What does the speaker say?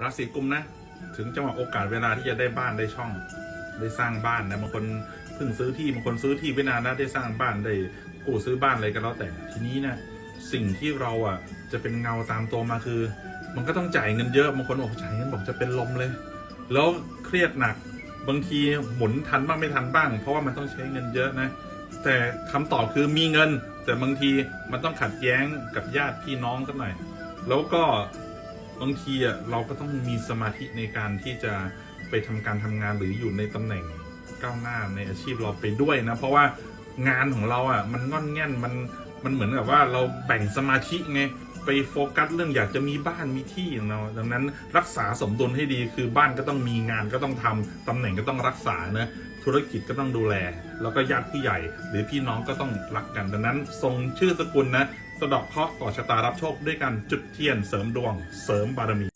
ราศีกุมนะ ถึงจังหวะโอกาสเวลาที่จะได้บ้านได้ช่อง ได้สร้างบ้านนะบางคนเพิ่งซื้อที่บางคนซื้อที่ไว้นานแล้วได้สร้างบ้านได้กู้ซื้อบ้านอะไรก็แล้วแต่ทีนี้นะสิ่งที่เราอะจะเป็นเงาตามตัวมาคือ มันก็ต้องจ่ายเงินเยอะบางคนบอกจ่ายเงินบอกจะเป็นลมเลย แล้วเครียดหนักบางทีหมุนทันบ้างไม่ทันบ้าง เพราะว่ามันต้องใช้เงินเยอะนะ แต่คำตอบคือมีเงิน แต่บางทีมันต้องขัดแย้งกับญาติพี่น้องกันหน่อย แล้วก็ บางทีอะเราก็ต้องมีสมาธิในการที่จะไปทำการทำงานหรืออยู่ในตำแหน่งก้าวหน้าในอาชีพเราไปด้วยนะ เพราะว่างานของเราอะมันงอนแง่นมันมันเหมือนกับว่าเราแบ่งสมาธิไงไปโฟกัสเรื่องอยากจะมีบ้านมีที่ของเราดังนั้นรักษาสมดุลให้ดีคือบ้านก็ต้องมีงานก็ต้องทำตำแหน่งก็ต้องรักษานะธุรกิจก็ต้องดูแล แล้วก็ญาติผู้ใหญ่ หรือพี่น้องก็ต้องรักกันดังนั้นทรงชื่อสกุลนะ สะดอกเคราะห์ต่อชะตารับโชคด้วยการจุดเทียนเสริมดวงเสริมบารมี